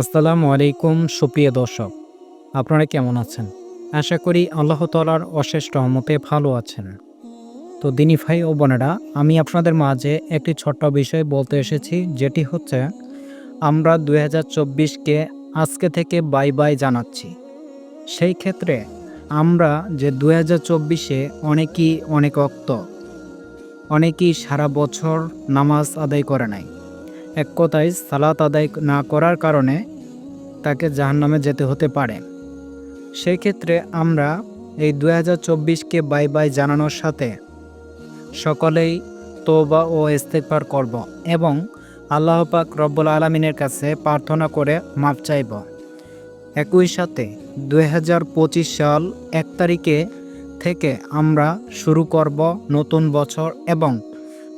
আসসালামু আলাইকুম, সুপ্রিয় দর্শক। আপনারা কেমন আছেন? আশা করি আল্লাহ তালার অশেষ রহমতে ভালো আছেন। তো দিনী ভাই ও বোনেরা, আমি আপনাদের মাঝে একটি ছোট্ট বিষয় বলতে এসেছি, যেটি হচ্ছে আমরা দুই চব্বিশকে আজকে থেকে বাই বাই জানাচ্ছি। সেই ক্ষেত্রে আমরা যে দুই হাজার চব্বিশে অনেকই অনেক অক্ত, অনেকেই সারা বছর নামাজ আদায় করে নাই। এক কথায় সালাত আদায় না করার কারণে তাকে জাহান্নামে যেতে হতে পারে। সেই ক্ষেত্রে আমরা এই দু হাজার চব্বিশকে বাই বাই জানানোর সাথে সকলেই তোবা ও ইস্তেকবার করব এবং আল্লাহ পাক রব্বুল আলমিনের কাছে প্রার্থনা করে মাপ চাইব। একই সাথে দু হাজার পঁচিশ সাল এক তারিখে থেকে আমরা শুরু করব নতুন বছর এবং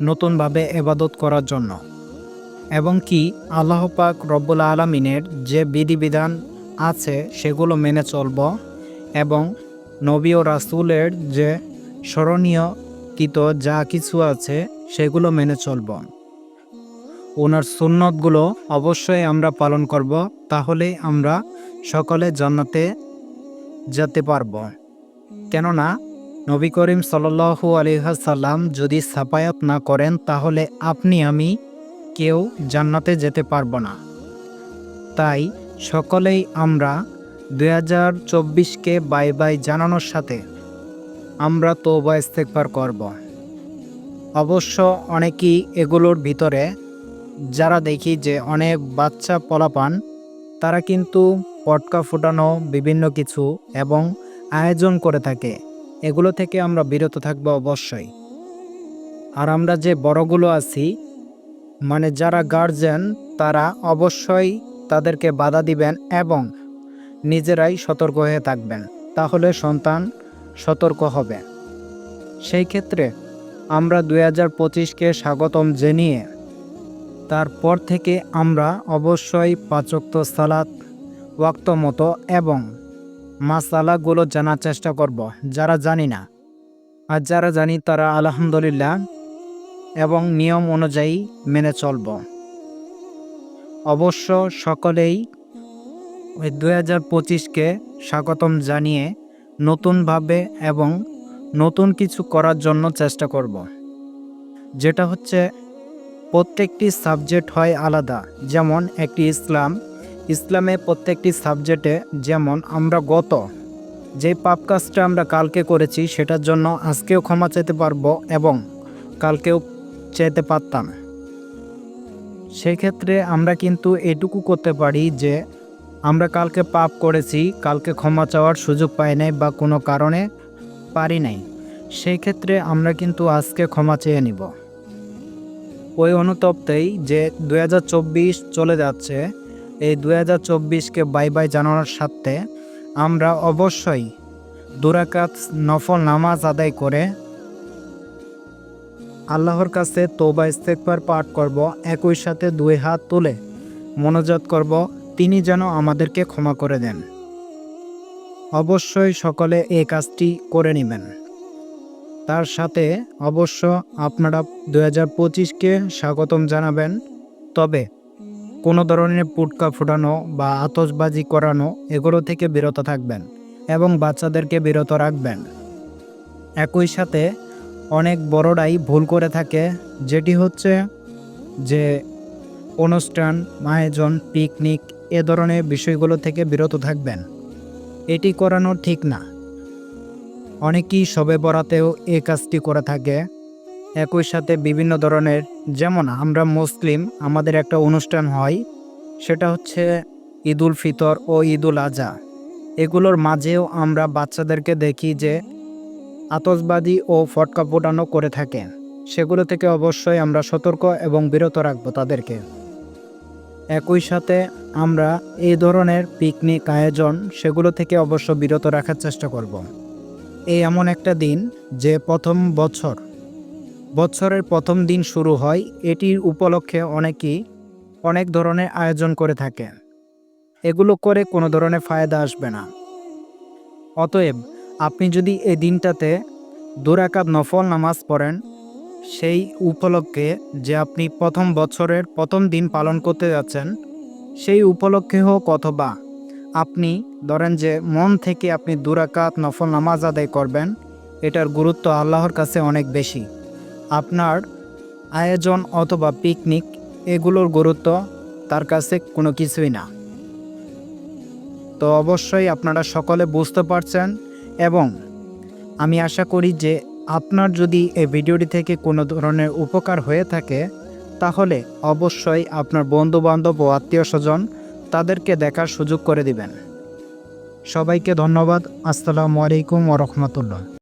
নতুনভাবে এবাদত করার জন্য। এবং কি আল্লাহ পাক রব্বুল আলমিনের যে বিধিবিধান আছে সেগুলো মেনে চলব এবং নবী ও রাসুলের যে স্মরণীয় কিত যা কিছু আছে সেগুলো মেনে চলব। ওনার সুন্নতগুলো অবশ্যই আমরা পালন করব তাহলেই আমরা সকলে জান্নাতে যেতে পারব। কেননা নবী করিম সাল্লু আলিহাসাল্লাম যদি সাপায়াত না করেন, তাহলে আপনি, আমি কেউ জান্নাতে যেতে পারব না। তাই সকলেই আমরা দুই হাজার চব্বিশকে বাই বাই জানানোর সাথে আমরা তোবা ইস্তেকবার করব। অবশ্য অনেকেই এগুলোর ভিতরে যারা দেখি যে অনেক বাচ্চা পলাপান, তারা কিন্তু পটকা ফুটানো বিভিন্ন কিছু এবং আয়োজন করে থাকে। এগুলো থেকে আমরা বিরত থাকব অবশ্যই। আর আমরা যে বড়গুলো আছি মানে যারা গার্জেন তারা অবশ্যই তাদেরকে বাধা দিবেন এবং নিজেরাই সতর্ক হয়ে থাকবেন। তাহলে সন্তান সতর্ক হবে। সেই ক্ষেত্রে আমরা দুই হাজার পঁচিশকে স্বাগতম জানিয়ে তারপর থেকে আমরা অবশ্যই পাচক্ত সালাত ওয়াক্ত মতো এবং মাসালাগুলো জানার চেষ্টা করব। যারা জানি না, আর যারা জানি তারা আলহামদুলিল্লাহ এবং নিয়ম অনুযায়ী মেনে চলব। অবশ্য সকলেই ওই দুই হাজার পঁচিশকে স্বাগতম জানিয়ে নতুনভাবে এবং নতুন কিছু করার জন্য চেষ্টা করব। যেটা হচ্ছে, প্রত্যেকটি সাবজেক্ট হয় আলাদা। যেমন একটি ইসলাম, ইসলামে প্রত্যেকটি সাবজেক্টে যেমন আমরা গত যে পাপ কাজটা আমরা কালকে করেছি, সেটার জন্য আজকেও ক্ষমা চাইতে পারব এবং কালকেও চাইতে পারতাম। সেক্ষেত্রে আমরা কিন্তু এটুকু করতে পারি যে, আমরা কালকে পাপ করেছি, কালকে ক্ষমা চাওয়ার সুযোগ পাই নাই বা কোনো কারণে পারি নাই। সেই ক্ষেত্রে আমরা কিন্তু আজকে ক্ষমা চেয়ে নিব। ওই অনুতপ্তেই যে দুহাজার চব্বিশ চলে যাচ্ছে, এই দু হাজার চব্বিশকে বাই বাই জানানোর সাথে আমরা অবশ্যই দুরাকাত নফল নামাজ আদায় করে আল্লাহর কাছে তোবা ইস্তেকবার পাঠ করব, একই সাথে দুই হাত তুলে মনোজাত করব, তিনি যেন আমাদেরকে ক্ষমা করে দেন। অবশ্যই সকলে এই কাজটি করে নেবেন। তার সাথে অবশ্য আপনারা দু হাজার পঁচিশকে স্বাগতম জানাবেন, তবে কোনো ধরনের পুটকা ফুটানো বা আতসবাজি করানো এগুলো থেকে বিরত থাকবেন এবং বাচ্চাদেরকে বিরত রাখবেন। একই সাথে অনেক বড়রাই ভুল করে থাকে। যেটি হচ্ছে যে অনুষ্ঠান, আয়োজন, পিকনিক এ ধরনের বিষয়গুলো থেকে বিরত থাকবেন। এটি করানো ঠিক না। অনেকেই সবে বরাতেও এই কাজটি করে থাকে। একই সাথে বিভিন্ন ধরনের, যেমন আমরা মুসলিম, আমাদের একটা অনুষ্ঠান হয়, সেটা হচ্ছে ঈদুল ফিতর ও ঈদুল আজহা এগুলোর মাঝেও আমরা বাচ্চাদেরকে দেখি যে আতসবাদী ও ফটকা ফোটানো করে থাকে। সেগুলো থেকে অবশ্যই আমরা সতর্ক এবং বিরত রাখব তাদেরকে। একই সাথে আমরা এই ধরনের পিকনিক আয়োজন সেগুলো থেকে অবশ্য বিরত রাখার চেষ্টা করব। এই এমন একটা দিন যে প্রথম বছর। বছরের প্রথম দিন শুরু হয়, এটির উপলক্ষে অনেকেই অনেক ধরনের আয়োজন করে থাকে। এগুলো করে কোনো ধরনের ফায়দা আসবে না। অতএব আপনি যদি এই দিনটাতে দুরাকাত নফল নামাজ পড়েন, সেই উপলক্ষে যে আপনি প্রথম বছরের প্রথম দিন পালন করতে যাচ্ছেন, সেই উপলক্ষে হোক অথবা আপনি ধরেন যে মন থেকে আপনি দুরাকাত নফল নামাজ আদায় করবেন, এটার গুরুত্ব আল্লাহর কাছে অনেক বেশি। আপনার আয়োজন অথবা পিকনিক এগুলোর গুরুত্ব তার কাছে কোনো কিছুই না। তো অবশ্যই আপনারা সকলে বুঝতে পারছেন এবং আমি আশা করি যে আপনার যদি এই ভিডিওটি থেকে কোনো ধরনের উপকার হয়ে থাকে, তাহলে অবশ্যই আপনার বন্ধুবান্ধব ও আত্মীয় স্বজন তাদেরকে দেখার সুযোগ করে দিবেন। সবাইকে ধন্যবাদ। আসসালামু আলাইকুম ওরহমতুল্লাহ